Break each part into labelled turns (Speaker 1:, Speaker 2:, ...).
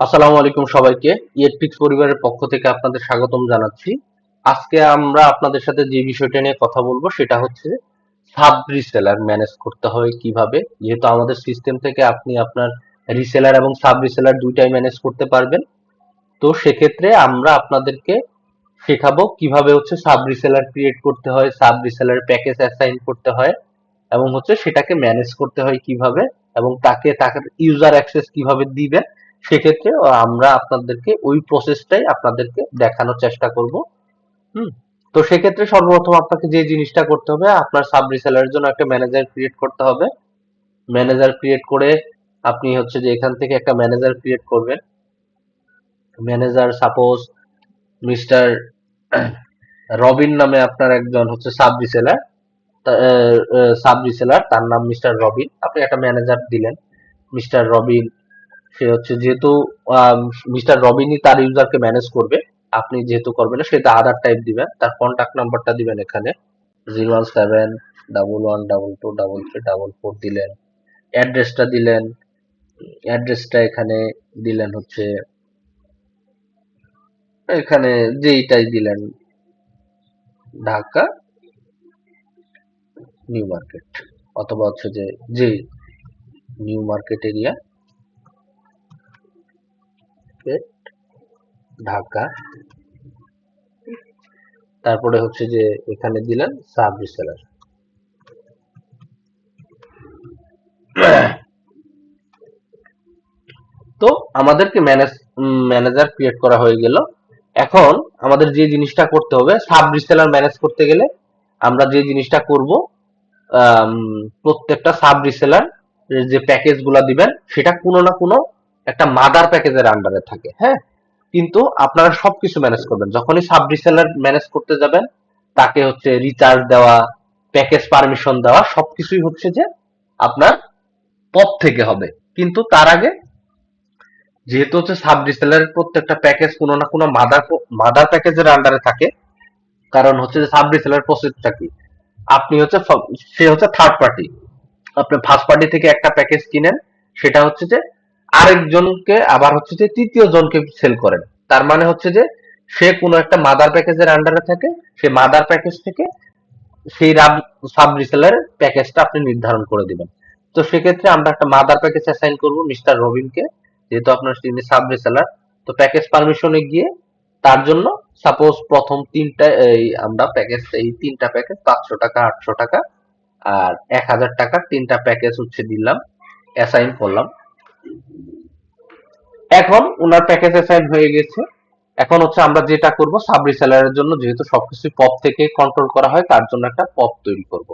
Speaker 1: আসসালামু আলাইকুম সবাইকে। ইয়েটপিক্স পরিবারের পক্ষ থেকে আপনাদের স্বাগতম জানাচ্ছি। আজকে আমরা আপনাদের সাথে যে বিষয়টা নিয়ে কথা বলব সেটা হচ্ছে সাব রিসেলার ম্যানেজ করতে হয় কীভাবে। যেহেতু আমাদের সিস্টেম থেকে আপনি আপনার রিসেলার এবং সাব রিসেলার দুইটাই ম্যানেজ করতে পারবেন। তো সেক্ষেত্রে আমরা আপনাদেরকে শেখাবো কীভাবে হচ্ছে সাব রিসেলার ক্রিয়েট করতে হয়, সাব রিসেলার প্যাকেজ অ্যাসাইন করতে হয় এবং হচ্ছে সেটাকে ম্যানেজ করতে হয় কীভাবে এবং তাকে তাকে ইউজার অ্যাক্সেস কীভাবে দিবেন সেক্ষেত্রে আমরা আপনাদেরকে ওই প্রসেসটাই আপনাদেরকে দেখানোর চেষ্টা করব। হুম? তো সেক্ষেত্রে সর্বপ্রথম আপনাকে যে জিনিসটা করতে হবে, আপনার সাব রিসেলারের জন্য একটা ম্যানেজার ক্রিয়েট করতে হবে। ম্যানেজার ক্রিয়েট করে আপনি হচ্ছে যে এখান থেকে একটা ম্যানেজার ক্রিয়েট করবেন। ম্যানেজার সাপোজ মিস্টার রবিন নামে আপনার একজন হচ্ছে সাব রিসেলার সাব রিসেলার তার নাম মিস্টার রবিন। আপনি একটা ম্যানেজার দিলেন মিস্টার রবিন সে হচ্ছে যেহেতু মিস্টার রবিনই তার ইউজারকে ম্যানেজ করবে, আপনি যেহেতু করবেন না সেটা আধার টাইপ দিবেন, তার কন্ট্যাক্ট নাম্বারটা দিবেন এখানে zero one seven double one double two double three double four দিলেন অ্যাড্রেসটা দিলেন অ্যাড্রেসটা এখানে দিলেন হচ্ছে, এখানে যেইটাই দিলেন, ঢাকা নিউ মার্কেট, অথবা হচ্ছে যে যে নিউ মার্কেট এরিয়া ঢাকা। তারপরে হচ্ছে যে এখানে দিলেন সাব রিসেলার তো আমাদেরকে ম্যানেজ ম্যানেজার ক্রিয়েট করা হয়ে গেল। এখন আমাদের যে জিনিসটা করতে হবে সাব রিসেলার ম্যানেজ করতে গেলে আমরা যে জিনিসটা করব প্রত্যেকটা সাব রিসেলার যে প্যাকেজগুলা দিবেন, সেটা কোনো না কোনো একটা মাদার প্যাকেজের আন্ডারে থাকে হ্যাঁ? কিন্তু আপনারা সবকিছু ম্যানেজ করবেন। যখনই সাব রিসেলার ম্যানেজ করতে যাবেন, তাকে হচ্ছে রিচার্জ দেওয়া প্যাকেজ পারমিশন দেওয়া, সবকিছুই হচ্ছে যে আপনার পথ থেকে হবে। কিন্তু তার আগে যেহেতু হচ্ছে সাব রিসেলারের প্রত্যেকটা প্যাকেজ কোনো না কোনো মাদার মাদার প্যাকেজের আন্ডারে থাকে, কারণ হচ্ছে যে সাব রিসেলার প্রসেসটা কি? আপনি হচ্ছে সে হচ্ছে থার্ড পার্টি আপনি ফার্স্ট পার্টি থেকে একটা প্যাকেজ কিনেন, সেটা হচ্ছে যে আরেকজনকে আবার হচ্ছে যে তৃতীয় জনকে সেল করেন। তার মানে হচ্ছে যে সে কোনো একটা মাদার প্যাকেজের আন্ডারে থাকে, সে মাদার প্যাকেজ থেকে সেই সাব রিসেলার প্যাকেজটা আপনি নির্ধারণ করে দিবেন। তো সেক্ষেত্রে আমরা একটা মাদার প্যাকেজ অ্যাসাইন করব মিস্টার রবিনকে, যেহেতু আপনার তিনি সাব রিসেলার তো প্যাকেজ পারমিশনে গিয়ে তার জন্য সাপোজ প্রথম তিনটা, এই আমরা প্যাকেজ এই তিনটা প্যাকেজ পাঁচশো টাকা, আটশো টাকা আর এক হাজার টাকার তিনটা প্যাকেজ হচ্ছে দিলাম অ্যাসাইন করলাম। এখন ওনার প্যাকেজ অ্যাসাইন হয়ে গেছে। এখন হচ্ছে আমরা যেটা করব সাব রিসেলারের জন্য যেহেতু সবকিছু পপ থেকে কন্ট্রোল করা হয়, তার জন্য একটা পপ তৈরি করব।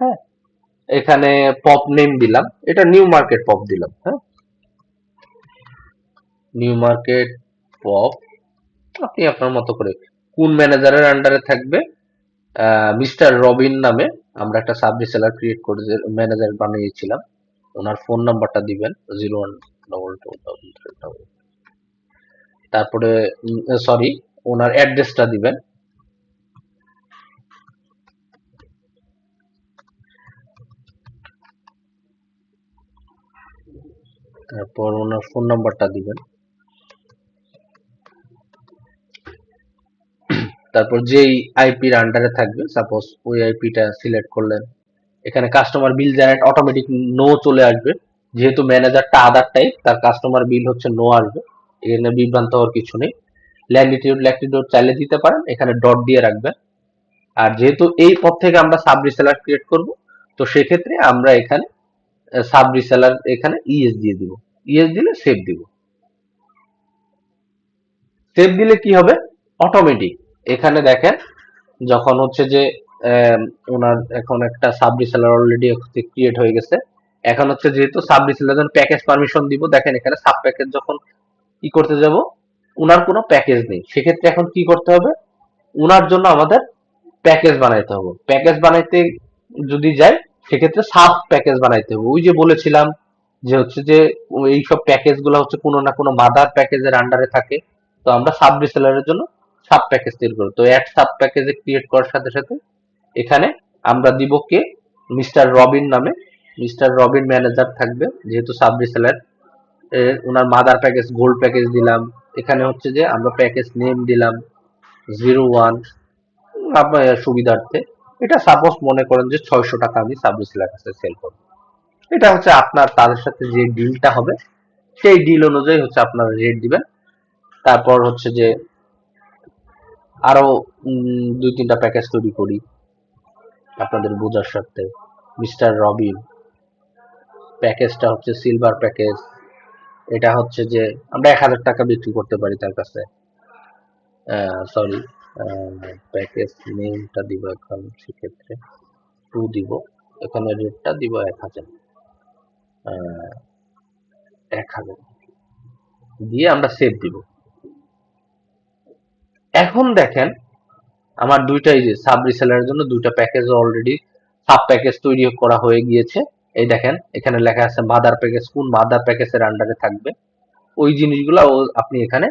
Speaker 1: হ্যাঁ? এখানে পপ নেম দিলাম। এটা নিউ মার্কেট পপ দিলাম হ্যাঁ? নিউ মার্কেট পপ আপনি আপনার মতো করে। কোন ম্যানেজারের আন্ডারে থাকবে? মিস্টার রবিন নামে। আমরা একটা সাব রিসেলার ক্রিয়েট করে ম্যানেজার বানিয়েছিলাম। ওনার ফোন নাম্বারটা দিবেন zero one double two double three double তারপরে সরি ওনার অ্যাড্রেসটা দিবেন। তারপর ওনার ফোন নাম্বারটা দিবেন। তারপর যেই আইপির আন্ডারে থাকবে সাপোজ ওই আইপিটা সিলেক্ট করলেন। এখানে কাস্টমার বিল জেনারেট অটোমেটিক নো চলে আসবে। যেহেতু ম্যানেজারটা আদার টাইপ তার কাস্টমার বিল হচ্ছে নো আসবে। এখানে বিভ্রান্ত হওয়ার কিছু নেই। ল্যান্ডিটিউড ল্যাটিটিউড চাইলে দিতে পারেন, এখানে ডট দিয়ে রাখবেন। আর যেহেতু এই পথ থেকে আমরা সাব রিসেলার ক্রিয়েট করব, তো সেক্ষেত্রে আমরা এখানে সাব রিসেলার এখানে ইএস দিয়ে দিব। ইএস দিলে সেভ দিব। সেভ দিলে কি হবে? অটোমেটিক এখানে দেখেন, যখন হচ্ছে যে ওনার এখন একটা সাব রিসেলার অলরেডি ক্রিয়েট হয়ে গেছে। এখন হচ্ছে যেহেতু সাব রিসেলার প্যাকেজ পারমিশন দিব, দেখেন এখানে সাব প্যাকেজ যখন করতে যাব উনার কোনো প্যাকেজ নেই। সেক্ষেত্রে এখন কি করতে হবে? উনার জন্য আমাদের প্যাকেজ বানাইতে হবে। প্যাকেজ বানাইতে যদি যাই, সেক্ষেত্রে সাব প্যাকেজ বানাইতে হবে। ওই যে বলেছিলাম যে হচ্ছে যে, এইসব প্যাকেজগুলো হচ্ছে কোনো না কোনো মাদার প্যাকেজের আন্ডারে থাকে। তো আমরা সাব রিসেলারের জন্য সাব প্যাকেজ তৈরি করব। তো অ্যাড সাব প্যাকেজে ক্রিয়েট করার সাথে সাথে এখানে আমরা দিব কে? মিস্টার রবিন নামে। মিস্টার রবিন ম্যানেজার থাকবে, যেহেতু সাব রিসেলার ওনার মাদার প্যাকেজ গোল্ড প্যাকেজ দিলাম। এখানে হচ্ছে যে আমরা প্যাকেজ নেম দিলাম জিরো ওয়ান সুবিধার্থে। এটা সাপোজ মনে করেন যে ছয়শো টাকা আমি সাবরিসেলার কাছে সেল করব। এটা হচ্ছে আপনার, তাদের সাথে যে ডিলটা হবে, সেই ডিল অনুযায়ী হচ্ছে আপনারা রেট দিবেন। তারপর হচ্ছে যে আরও দুই তিনটা প্যাকেজ তৈরি করি। আপনাদের বোঝার সাথে। মিস্টার রবিন, প্যাকেজটা হচ্ছে সিলভার প্যাকেজ। এটা হচ্ছে যে, আমরা এক হাজার টাকা বিক্রি করতে পারি তার কাছে। সরি প্যাকেজ নেমটা দিব এখন সেক্ষেত্রে। টু দিব। এখানে রেটটা দিব এক হাজার। এক হাজার। দিয়ে আমরা সেভ দিব। এখন দেখেন আমার দুইটাই যে সাব রিসেলারের জন্য দুইটা প্যাকেজ অলরেডি সাব প্যাকেজ তৈরি করা হয়ে গিয়েছে। এই দেখেন, এখানে লেখা আছে মাদার প্যাকেজ কোন মাদার প্যাকেজের আন্ডারে থাকবে। ওই জিনিসগুলো আপনি এখানে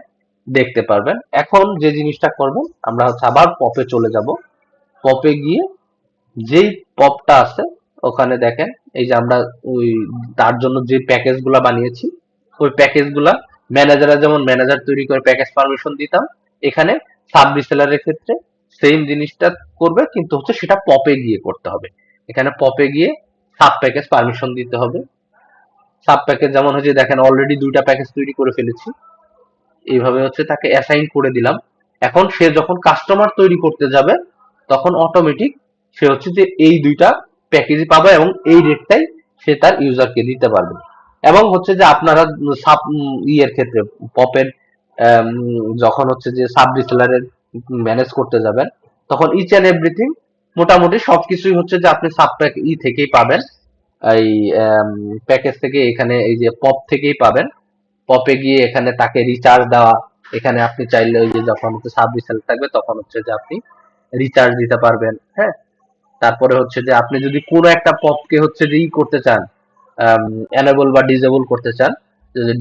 Speaker 1: দেখতে পারবেন। এখন যে জিনিসটা করবেন আমরা হচ্ছে আবার পপে চলে যাব। পপে গিয়ে যেই পপটা আছে, ওখানে দেখেন, এই যে আমরা ওই তার জন্য যে প্যাকেজগুলো বানিয়েছি, ওই প্যাকেজগুলা ম্যানেজাররা যেমন ম্যানেজার তৈরি করে প্যাকেজ পারমিশন দিতাম, এখানে সাব রিসেলারের ক্ষেত্রে সেম জিনিসটা করবে, কিন্তু হচ্ছে সেটা পপে গিয়ে করতে হবে। এখানে পপে গিয়ে সাব প্যাকেজ পারমিশন দিতে হবে। সাব প্যাকেজ যেমন হচ্ছে, দেখেন অলরেডি দুইটা প্যাকেজ তৈরি করে ফেলেছি। এইভাবে হচ্ছে তাকে অ্যাসাইন করে দিলাম। এখন সে যখন কাস্টমার তৈরি করতে যাবে, তখন অটোমেটিক সে হচ্ছে যে এই দুইটা প্যাকেজই পাবে এবং এই রেটটাই সে তার ইউজারকে দিতে পারবে। এবং হচ্ছে যে আপনারা সাব ইয়ের ক্ষেত্রে পপের যখন হচ্ছে যে সাব রিসেলারের ম্যানেজ করতে যাবেন, তখন ইচ অ্যান্ড এভরিথিং মোটামুটি সবকিছুই হচ্ছে যে আপনি সাব প্যাক ই থেকেই পাবেন। এই প্যাকেজ থেকে এখানে এই যে পপ থেকেই পাবেন। পপে গিয়ে এখানে তাকে রিচার্জ দেওয়া, এখানে আপনি চাইলে ওই যে যখন হচ্ছে সাব রিসেল থাকবে তখন হচ্ছে যে আপনি রিচার্জ দিতে পারবেন হ্যাঁ? তারপরে হচ্ছে যে আপনি যদি কোনো একটা পপকে হচ্ছে যে ই করতে চান এনেবল বা ডিজেবল করতে চান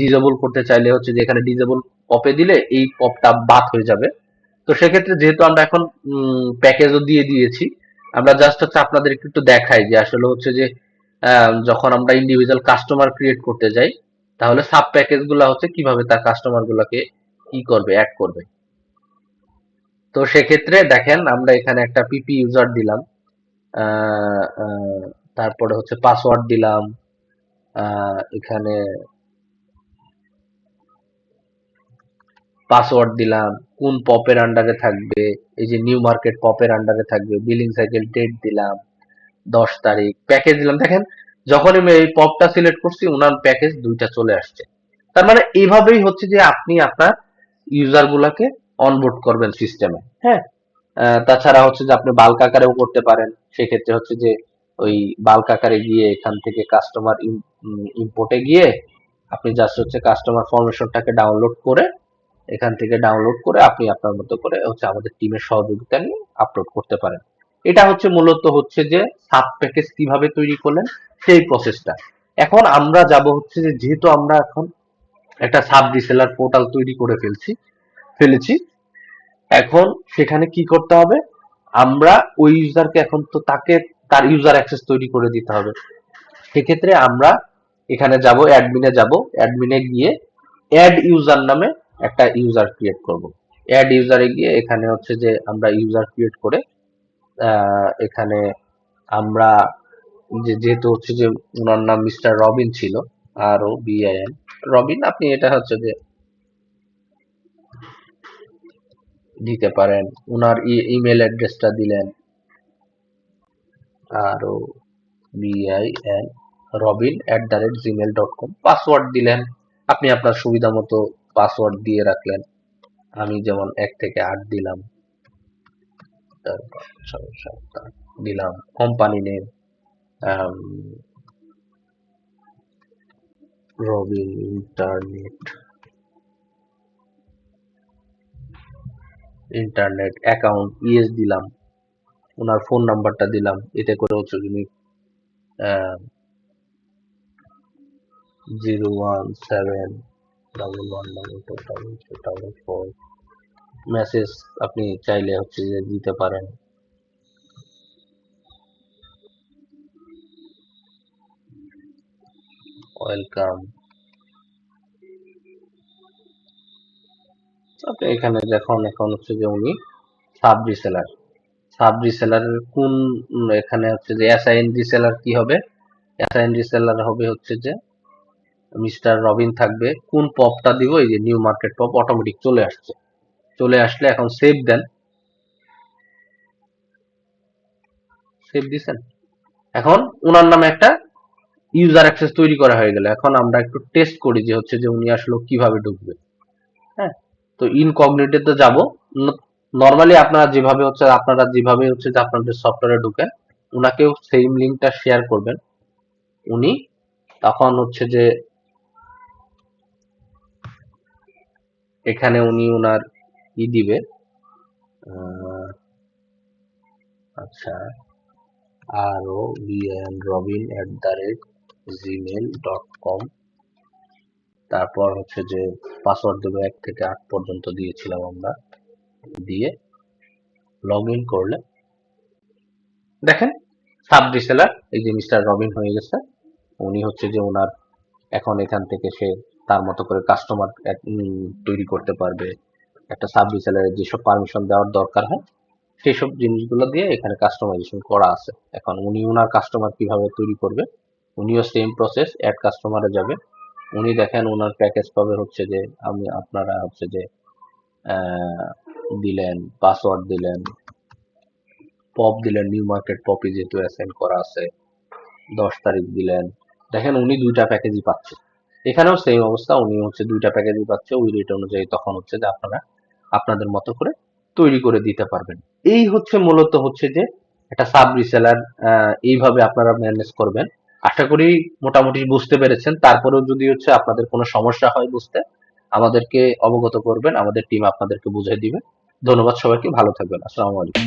Speaker 1: ডিজেবল করতে চাইলে হচ্ছে যে এখানে ডিজেবল পপে দিলে এই পপটা বাদ হয়ে যাবে। তো সেক্ষেত্রে যেহেতু আমরা এখন প্যাকেজও দিয়ে দিয়েছি, আমরা জাস্ট হচ্ছে আপনাদের একটু দেখাই যে আসলে হচ্ছে যে যখন আমরা ইন্ডিভিজুয়াল কাস্টমার ক্রিয়েট করতে যাই, তাহলে সাব প্যাকেজ হচ্ছে কীভাবে তার কাস্টমার গুলাকে কি করবে অ্যাড করবে। তো সেক্ষেত্রে দেখেন, আমরা এখানে একটা পিপি ইউজার দিলাম তারপরে হচ্ছে পাসওয়ার্ড দিলাম এখানে পাসওয়ার্ড দিলাম, কোন পপের আন্ডারে থাকবে, এই যে নিউ মার্কেট পপের আন্ডারে থাকবে বিলিং সাইকেল ডেট দিলাম, দশ তারিখ প্যাকেজ দিলাম। দেখেন যখন আমি এই পপটা সিলেক্ট করছি, ওনার প্যাকেজ দুইটা চলে আসছে। তার মানে এইভাবেই হচ্ছে যে আপনি আপনার ইউজার গুলাকে অনবোর্ড করবেন সিস্টেমে হ্যাঁ? তাছাড়া হচ্ছে যে আপনি বাল্ক আকারেও করতে পারেন। সেক্ষেত্রে হচ্ছে যে ওই বাল্ক আকারে গিয়ে এখান থেকে কাস্টমার ইম্পোর্টে গিয়ে আপনি জাস্ট হচ্ছে কাস্টমার ফরমেশনটাকে ডাউনলোড করে এখান থেকে ডাউনলোড করে আপনি আপনার মতো করে হচ্ছে আমাদের টিমের সহযোগিতা নিয়ে আপলোড করতে পারেন। এটা হচ্ছে মূলত হচ্ছে যে সাব প্যাকেজ কীভাবে তৈরি করলেন, সেই প্রসেসটা এখন আমরা যাব হচ্ছে যে যেহেতু আমরা এখন একটা সাব রিসেলার পোর্টাল তৈরি করে ফেলছি, ফেলেছি, এখন সেখানে কি করতে হবে? আমরা ওই ইউজারকে এখন তো তাকে তার ইউজার অ্যাক্সেস তৈরি করে দিতে হবে। সেক্ষেত্রে আমরা এখানে যাব অ্যাডমিনে যাব। অ্যাডমিনে গিয়ে অ্যাড ইউজার নামে একটা ইউজার ক্রিয়েট করব। অ্যাড ইউজারে গিয়ে এখানে হচ্ছে যে আমরা ইউজার ক্রিয়েট করে এখানে আমরা যে, যেহেতু হচ্ছে যে ওনার নাম মিস্টার রবিন ছিল, আর ও বিআইএন রবিন, আপনি এটা হচ্ছে যে দিতে পারেন। ওনার ইমেল অ্যাড্রেসটা দিলেন। R O BIN Robin at the rate gmail dot com password দিলেন। আপনি আপনার সুবিধা মতো পাসওয়ার্ড দিয়ে রাখলেন। আমি যেমন এক থেকে আট দিলাম দিলাম company name Robin internet internet account ES দিলাম। ওনার ফোন নাম্বারটা দিলাম, এতে করে হচ্ছে যিনি জিরো ওয়ান সেভেন মেসেজ আপনি চাইলে হচ্ছে যে দিতে পারেন। ওয়েলকাম আপনি এখানে দেখুন, এখন হচ্ছে যে উনি সাব রিসেলার সাব রিসেলারের কোন, এখানে হচ্ছে যে অ্যাসাইন রিসেলার কি হবে? অ্যাসাইন রিসেলার হবে হচ্ছে যে মিস্টার রবিন থাকবে। কোন পপটা দিব? এই যে নিউ মার্কেট পপ অটোমেটিক চলে আসছে। চলে আসলে এখন সেভ দেন। সেভ দিছেন? এখন ওনার নামে একটা ইউজার অ্যাক্সেস তৈরি করা হয়ে গেল। এখন আমরা একটু টেস্ট করি যে হচ্ছে যে উনি আসলে কীভাবে ঢুকবে। হ্যাঁ? তো ইনকগনিটোতে যাব। নর্মালি আপনারা যেভাবে হচ্ছে, আপনারা যেভাবে হচ্ছে যে আপনাদের সফটওয়্যারে ঢুকেন ওনাকেও সেম লিঙ্কটা শেয়ার করবেন। উনি তখন হচ্ছে যে এখানে উনি ওনার ই দিবে। আচ্ছা। R O BN Robin at the rate gmail dot com তারপর হচ্ছে যে পাসওয়ার্ড দেবো এক থেকে আট পর্যন্ত দিয়েছিলাম আমরা। দিয়ে লগ ইন করলে। দেখেন সাব রিসেলার এই যে মিস্টার রবিন হয়ে গেছে। উনি হচ্ছে যে ওনার এখন এখান থেকে সে তার মতো করে কাস্টমার তৈরি করতে পারবে। একটা রিসেলারের যেসব পারমিশন দেওয়ার দরকার হয় সেই সব জিনিসগুলো দিয়ে এখানে কাস্টমাইজেশন করা আছে। এখন উনি ওনার কাস্টমার কীভাবে তৈরি করবে, উনিও সেম প্রসেস অ্যাড কাস্টমারে যাবে। উনি দেখেন ওনার প্যাকেজ পাবে হচ্ছে যে, আমি আপনারা হচ্ছে যে দিলেন পাসওয়ার্ড দিলেন পপ দিলেন নিউ মার্কেট পপি যেহেতু অ্যাসাইন করা আছে, দশ তারিখ দিলেন। দেখেন উনি দুইটা প্যাকেজই পাচ্ছে। এখানেও সেম অবস্থা। উনি হচ্ছে দুইটা প্যাকেজই পাচ্ছে, ওই রেট অনুযায়ী তখন হচ্ছে যে আপনারা আপনাদের মতো করে তৈরি করে দিতে পারবেন। এই হচ্ছে মূলত হচ্ছে যে একটা সাব রিসেলার এইভাবে আপনারা ম্যানেজ করবেন। আশা করি মোটামুটি বুঝতে পেরেছেন। তারপরেও যদি হচ্ছে আপনাদের কোনো সমস্যা হয় বুঝতে, আমাদেরকে অবগত করবেন। আমাদের টিম আপনাদেরকে বুঝিয়ে দিবে। ধন্যবাদ সবাইকে। ভালো থাকবেন। আসসালামু আলাইকুম।